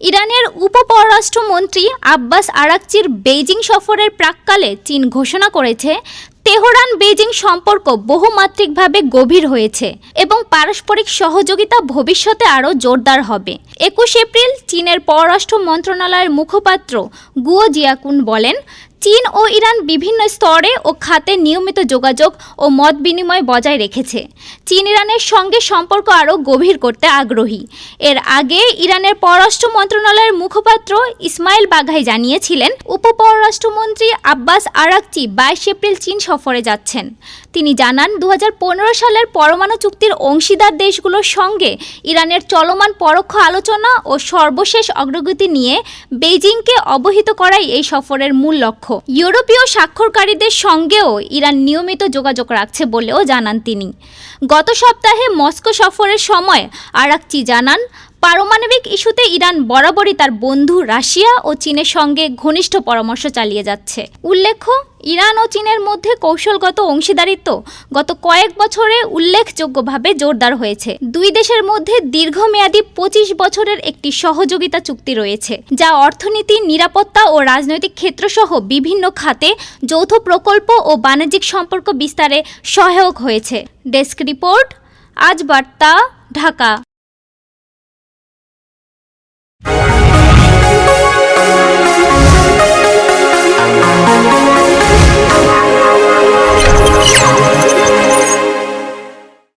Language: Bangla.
ইরানের উপপররাষ্ট্রমন্ত্রী আব্বাস আরাকচির বেইজিং সফরের প্রাককালে চীন ঘোষণা করেছে, তেহরান বেজিং সম্পর্ক বহুমাত্রিকভাবে গভীর হয়েছে এবং পারস্পরিক সহযোগিতা ভবিষ্যতে আরও জোরদার হবে। একুশ এপ্রিল চীনের পররাষ্ট্র মন্ত্রণালয়ের মুখপাত্র গুয়ো জিয়াকুন বলেন চীন ও ইরান বিভিন্ন স্তরে ও খাতে নিয়মিত যোগাযোগ ও মত বিনিময় বজায় রেখেছে। চীন ইরানের সঙ্গে সম্পর্ক আরও গভীর করতে আগ্রহী। এর আগে ইরানের পররাষ্ট্র মন্ত্রণালয়ের মুখপাত্র ইসমাইল বাঘাই জানিয়েছিলেন, উপপররাষ্ট্রমন্ত্রী আব্বাস আরাকচি বাইশ এপ্রিল চীন সফরে যাচ্ছেন। তিনি জানান দু হাজার পনেরো সালের পরমাণু চুক্তির অংশীদার দেশগুলোর সঙ্গে ইরানের চলমান পরোক্ষ আলোচনা ও সর্বশেষ অগ্রগতি নিয়ে বেইজিংকে অবহিত করাই এই সফরের মূল লক্ষ্য। ইউরোপীয় স্বাক্ষরকারীদের সঙ্গেও ইরান নিয়মিত যোগাযোগ রাখছে বলেও জানান তিনি। গত সপ্তাহে মস্কো সফরের সময় আরাকচি জানান পারমাণবিক ইস্যুতে ইরান বরাবরই তার বন্ধু রাশিয়া ও চীনের সঙ্গে ঘনিষ্ঠ পরামর্শ চালিয়ে যাচ্ছে। উল্লেখ্য, ইরান ও চীনের মধ্যে কৌশলগত অংশীদারিত্ব গত কয়েক বছরে উল্লেখযোগ্যভাবে জোরদার হয়েছে। দুই দেশের মধ্যে দীর্ঘমেয়াদী পঁচিশ বছরের একটি সহযোগিতা চুক্তি রয়েছে, যা অর্থনীতি, নিরাপত্তা ও রাজনৈতিক ক্ষেত্রসহ বিভিন্ন খাতে যৌথ প্রকল্প ও বাণিজ্যিক সম্পর্ক বিস্তারে সহায়ক হয়েছে। ডেস্ক রিপোর্ট, আজ বার্তা, ঢাকা।